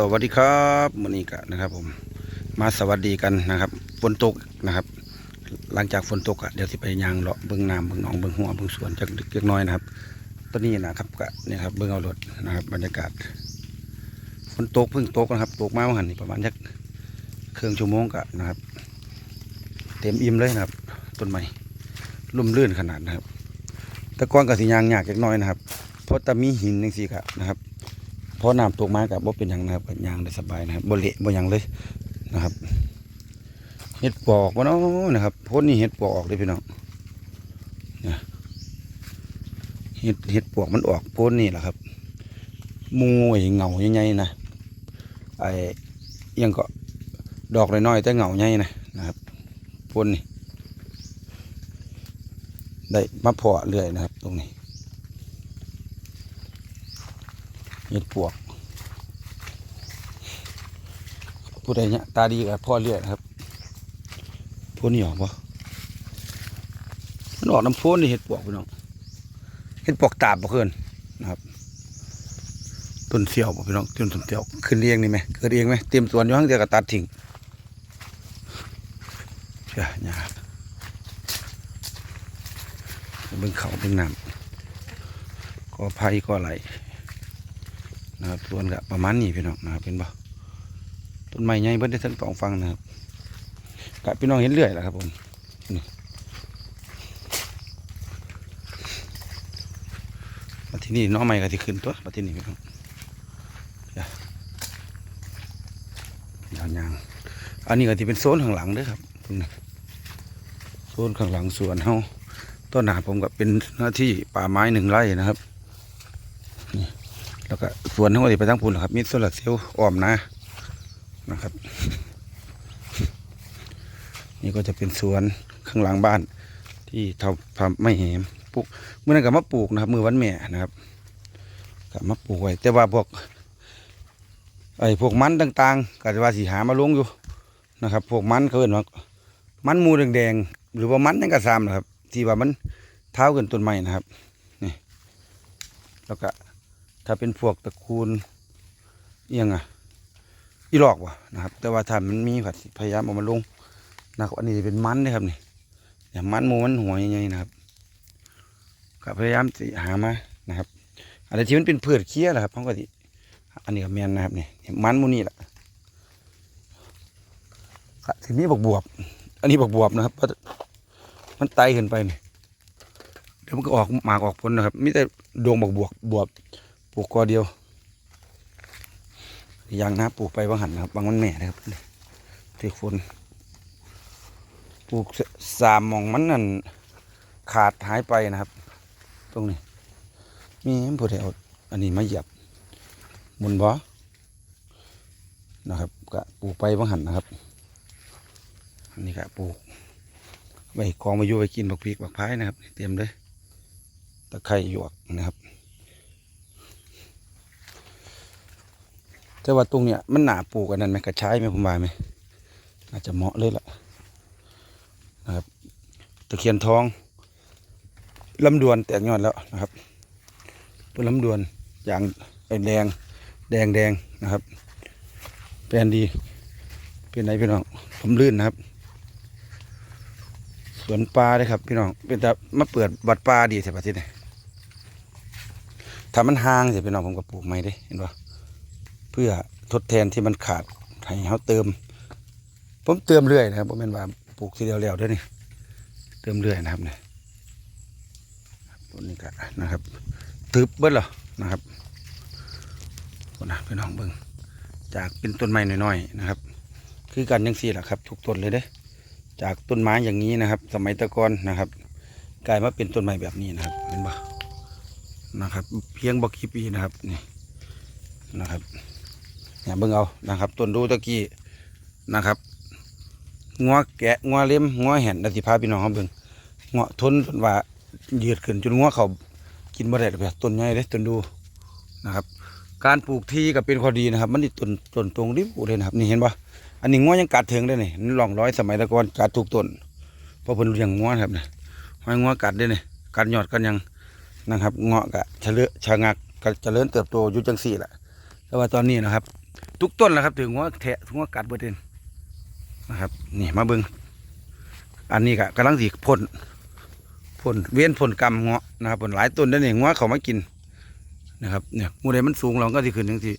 สวัสดีครับวันนี้ก็นนะครับ ผมมาสวัสดีกันนะครับฝนตกนะครับ หลังจากฝนตกอะเดี๋ยวสิไปยางเลาะเบื้องน้ำเบื้องหนองเบื้องหัวเบื้องสวนจากเล็กน้อยนะครับตอนนี้นะครับก็เนี่ยครับเบื้องเอารถนะครับ บรรยากาศฝนตกเพิ่งตกนะครับตกมาเมื่อหันนี่ประมาณสักครึ่งชั่วโมงกะนะครับ เต็มอิ่มเลยนะครับ ต้นไม้ลุ่มลื่นขนาดนะครับ แต่ก้อนกับสียางยากเล็กน้อยนะครับเพราะแต่มีหินจังซี่ครับนะครับ พราะน้ำตกมากับบ่เป็นหยังนะครับก็ยางได้สบายนะครับบ่เละบ่ยังเลยนะครับเห็ดปอกบ่เนาะนะครับพ้นนี่เห็ดปอกออกเลยพี่น้องนะเห็ดเห็ดปอกมันออกพ้นนี่แหละครับมูไอ้เหงาใหญ่ๆนะไอ้ยังก็ดอกน้อยๆแต่เหงาใหญ่นะนะครับพ้นนี่ได้มาเพาะเรื่อยนะครับ ตรงนี้ เห็ดปวก ผู้ใดเนี่ยตาดีกับพ่อเลือดครับพวกนี้ออกปะมันออกน้ำพนนี่เห็ดปวกพี่น้องเห็ดปวกตาบบ่เกินนะครับต้นเสี่ยวบ่พี่น้องต้นต้นเสี่ยวขึ้นเองนี่ไหมเกิดเองไหมเตรียมสวนอยู่ข้างเดียวก็ตัดทิ้งเชื่อเนี่ยเบิ่งเขาเบิ่งน้ำก็ไผ่ก็ไหล นะครับส่วนกับประมาณนี้พี่น้องนะครับเป็นบ่ต้นไม้ใหญ่เบิ้ได้ทั้งสองฝั่งนะครับกับพี่น้องเห็นเรื่อยแหละครับผมนี่มาที่นี่น้องใหม่ก็ที่ขึ้นตัวมาที่นี่พี่น้องยาวยางอันนี้ก็ที่เป็นโซนข้างหลังด้วยครับโซนข้างหลังสวนเฮาต้นหนาผมก็เป็นหน้าที่ป่าไม้หนึ่งไร่นะครับนี่ แล้วก็สวนทั้งหมดที่ไปทั้งพูนครับ มีโซลาร์เซลล์อ้อมนะนะครับ นี่ก็จะเป็นสวนข้างหลังบ้าน ที่ทำทำไม่แหมปลูกเมื่อนั้นก็มาปลูกนะครับ มือวันแม่นะครับก็มาปลูกไว้แต่ว่าพวกไอ้พวกมันต่างๆก็จะว่าสีหามาลงอยู่นะครับ พวกมันเขาเรียกว่ามันมูแดงๆหรือว่ามันนั่นก็ซามนะครับ ที่ว่ามันเท้าเกันต้นไม้นะครับนี่แล้วก็ ถ้าเป็นพวกตระกูลเอียงอะอีหลอกวะนะครับ แต่ว่าถ้ามันมีผัดพยายามเอามาลงนะครับอันนี้จะเป็นมันนะครับนี่เนี่ยมันมูมันหัวใหญ่ๆนะครับก็พยายามสิหามานะครับอะไรที่มันเป็นเผือกเคี้ยแหละครับพราะว่าที่อันนี้ก็แมนนะครับนี่เนี่ยมันมูนี่แหละก็ทีนี้บวบบวบ อันนี้บวบบวบนะครับมันไตขึ้นไปนี่เดี๋ยวมันก็ออกหมากออกผลนะครับมีแต่ดวงบวบบวบบวบ ลูกกอเดียว ยางนะปลูกไปบางหันนะครับ บางมันแหม่นะครับเทกฝนปลูกสามมองมันนั่นขาดหายไปนะครับ ตรงนี้ มีผู้ใดเอาอันนี้มาเหยียบมุนบ่นะครับก็ปลูกไปบางหันนะครับอันนี้ก็ปลูกไว้กองมาอยู่ไว้กินบักพริกบักพายนะครับ เตรียมเลยตะไคร้หยวกนะครับ แต่ว่าตรงเนี้ยมันหนาปลูกอันนั้นไหมกระชายไหมผมว่าไหมอาจจะเหมาะเลยล่ะนะครับตะเคียนทองลำดวนแตกยอดแล้วนะครับต้นลำดวนอย่างแดงแดงแดงนะครับแปลนดี เป็นไหนพี่น้องผมลื่นนะครับสวนปลาเลยครับ พี่น้องเป็นแต่มาเปิดบัดปลาดีใช่ปะที่นี่ถ้ามันห่างเสียพี่น้องผมก็ปลูกไม้ได้เห็นปะ พื่อทดแทนที่มันขาดให้เขาเติม ผมเติมเรื่อยนะครับผมเป็นว่าปลูกทีเดียวแล้วเด้วยนี่เติมเรื่อยนะครับเนี่ยต้นนี้ก็นะครับตึบเบิ้ลหรอนะครับคนนะพี่น้องเบิ้งจากเป็นต้นไม้น้อยๆนะครับ คือกันยังสี่แหละครับ ทุกต้นเลยเด้ จากต้นไม้อย่างนี้นะครับ สมัยตะกอนนะครับกลายมาเป็นต้นไม้แบบนี้นะครับเห็นปะนะครับ เพียงบอกกี่ปีนะครับนี่นะครับ เนี่ยเบิ่งเอานะครับต้นดูตะกี้นะครับงัวแกะงัวเลี้ยมงัวแห่นดสิพาพี่น้องเขาเบิ่งงัวทนจนว่ายืดขึ้นจนงัวเขากินบ่ได้แบบต้นใหญ่เลยต้นดูนะครับ การปลูกที่ก็เป็นข้อดีนะครับ มันนี่ต้นต้นตรงริบเลยนะครับ นี่เห็นปะอันนี้งัวยังกัดถึงได้นี่นี่ลองร้อยสมัยตะกอนกัดทุกต้นเพราะเพิ่นเลี้ยงงัวครับเนี่ยห้อยงัวกัดได้นี่กัดยอดกันยังนะครับเงาะกะเฉลือชะงักกะเจริญเติบโตอยู่จังสี่แหละแต่ว่าตอนนี้นะครับ ทุกต้นแหละครับถึงหัวแทะถึงหัวกัดเบิดเด่นนะครับ นี่มาเบิงอันนี้ก็กำลังสีพ่นพ่นเวียนพ่นกำเงาะนะครับพ่นหลายต้นได้เนี่ยงัวเขามากินนะครับเนี่ยมูใดมันสูงเราก็สิขึ้นทังที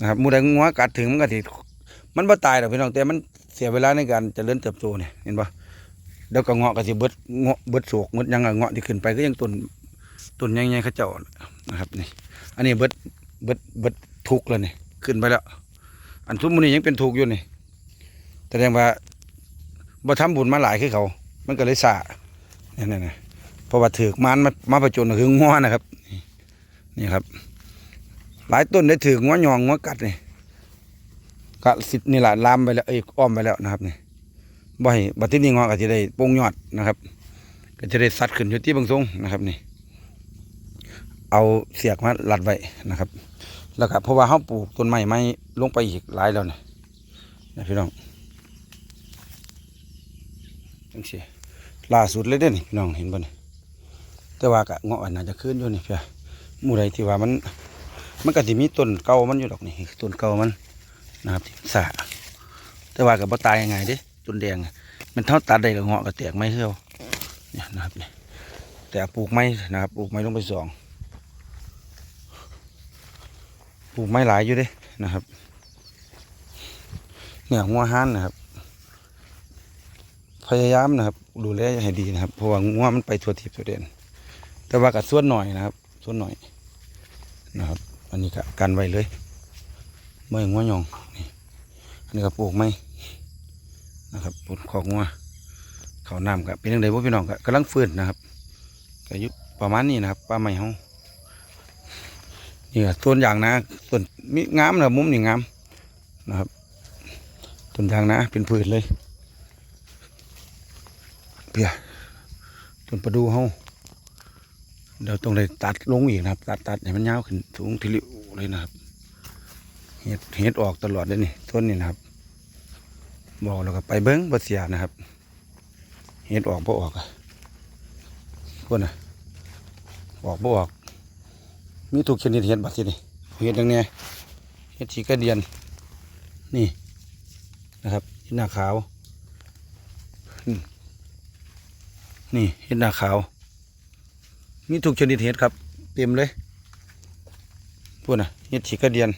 นะครับมูใดงัวกัดถึงมันก็สิมันบ่ตายหรอกพี่น้องแต่มันเสียเวลาในการเจริญเติบโตเนี่ยเห็นปะเดี๋ยวก็เงาะก็สิเบิดเงาะเบิดโศกเบิดยังอะเงาะที่ขึ้นไปก็ยังต้นต้นใหญ่ๆเขาเจ้านะครับนี่อันนี้เบิดเบิดเบิดทุกแล้วเนี่ย ขึ้นไปแล้ว อันทุกมื้อนี้ยังเป็นทุกอยู่นี่แสดงว่าบ่ทำบุญมาหลายคือเขา มันก็เลยสะนี่นี่นี่เพราะว่าถือมันมามาประจนกับหึงงัวนะครับ นี่ครับ หลายต้นได้ถืองัวหยองงัวกัดนี่ก็สินี่แหละลามไปแล้วเอ้อ้อมไปแล้วนะครับนี่บ่ให้บัดที่นี่งอก็จะได้โป่งยอดนะครับ ก็จะได้สัดขึ้นอยู่ที่บางทรงนะครับนี่ เอาเสียกมาหลัดไว้นะครับ แล้วก็เพราะว่าเขาปลูกต้นไม้ไม้ลงไปอีกหลายแล้วนะนะพี่น้องจังซี่ล่าสุดเลยเด้นี่พี่น้องเห็นบ่นี่แต่ว่าก็เงาะอันน่าจะขึ้นอยู่นี่เพี่ยมู่ใดที่ว่ามัน มันก็สิมีต้นเก่ามันอยู่ดอกนี่ต้นเก่ามันนะครับที่สาแต่ว่าก็บ่ตายยังไงเด้ต้นแดงมันเท่าตัดได้ก็เงาะก็แตกไม้เหี่ยวเนี่ยนะครับแต่ปลูกไม้นะครับปลูกไม้ลงไปสอง ป ลูกไม้หลายอยู่เด้นะครับ เนี่ยงัวห้านนะครับ พยายามนะครับ ดูแลให้ดีนะครับ เพราะว่างัวมันไปทั่วทิพย์ทั่วเด่นแต่ว่ากับส่วนหน่อยนะครับ ส่วนหน่อยนะครับ อันนี้ก็กันไว้เลยเมื่องัวยองนี่อันนี้ก็ปลูกไม้นะครับปลูกขอกงัวเขาน้ำกับเป็นยังไงพวกพี่น้องก็กำลังฟื้นนะครับก็ยุประมาณนี้นะครับป้าไม้เฮา นี่ก็ต้นยางนะต้นมีงามนะมุมนี่งามนะครับต้นยางนะเป็นพืชเลยเปียต้นประดูเฮาเดี๋ยวต้องเลยตัดลงอีกนะครับ ตัดตัดให้มันยาวขึ้นสูงทิลิวเลยนะครับเห็ดเห็ดออกตลอดเลยนี่ต้นนี่นะครับ บอกแล้วก็ไปเบิ้งบ่เสียนะครับเห็ดออกบ่ออกอะพวกน่ะออกบ่ออก มีทุกชนิดเห็ดบัดทีนี่เห็ดอย่างเนี้ยเห็ดสีกระเดียน นี่นะครับเห็ดหน้าขาว นี่เห็ดหน้าขาว มีทุกชนิดเห็ดครับ เต็มเลยพูดนะเห็ดสีกระเดียน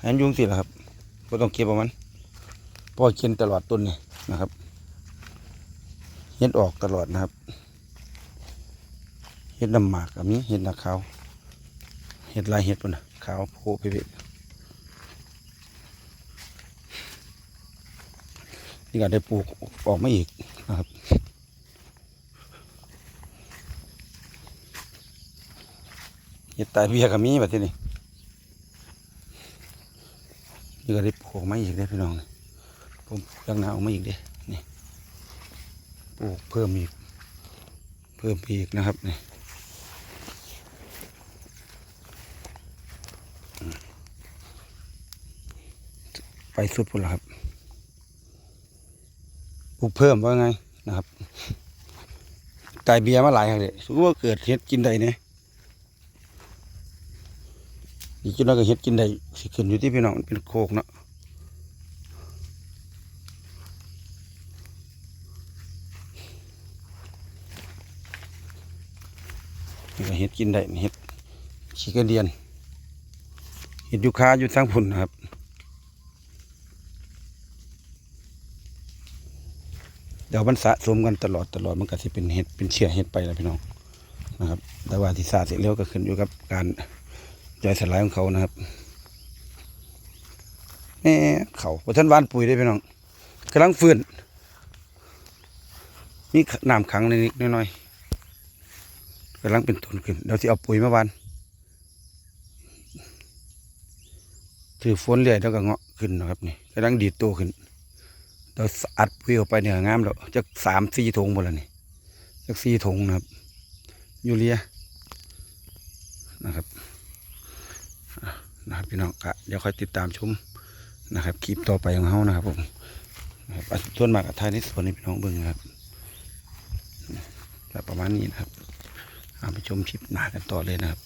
แหนยุงสิละครับก็ต้องเก็บเอามันเพอกินตลอดต้นนี่นะครับ เห็ดออกตลอดนะครับ เห็ดดำหมากกับนี้เห็ดหนาขาว เห็ดลายเห็ดปุ่นนะขาวโผล่ไปเวนี่ก็ได้ปลูกออกมาอีกนะครับเห็ดตายเบี้ยกับมีแบบที่นี่นี่ก็ได้ปลูกออกมาอีกได้พี่น้องผมปลูกยางนาออกมาอีกเด้ ปลูกเพิ่มอีก เพิ่มอีกนะครับนี่ไปสุดพุ่นแล้วครับ ปลูกเพิ่มว่าไงนะครับตายเบียร์มาหลายครั้งเลยสู้ว่าเกิดเห็ดกินได้เนี่ยอีกกินแล้วก็เห็ดกินได้สิขึ้นอยู่ที่พี่น้องมันเป็นโคกเนาะ นี่ กินได้เห็ดขี้กระเดียนเห็ดยูคาอยู่ทั้งพุ่นนะครับเดี๋ยวมันสะสมกันตลอดตลอดมันก็จะเป็นเห็ดเป็นเชื้อเห็ดไปแล้วพี่น้องนะครับ แต่ว่าที่สาเสร็จแล้วก็ขึ้นอยู่กับการย่อยสลายของเขานะครับแม่เขาพอท่านวานปุ๋ยได้พี่น้องกำลังฟื้นมีน้ำขังนิดๆน่อยๆ กำลังเป็นต้นขึ้นเดี๋ยวที่เอาปุ๋ยมาบานถือฝนเรื่อยแล้วก็เงาะขึ้นนะครับนี่กำลังดีดโตขึ้นเดี๋ยวอัดปุ๋ยออกไปเนี่ยงามแล้วจะสามสี่ถุงหมดแล้วนี่จะสี่ถุงนะครับยูเรียนะครับนะครับพี่น้องกะเดี๋ยวค่อยติดตามชมนะครับคลิปต่อไปของเขานะครับผมนะครับส่วนมากกับไทยในส่วนนี้พี่น้องเบิ่งนะครับแบบประมาณนี้นะครับ ไปชมคลิปหน้ากันต่อเลยนะครับ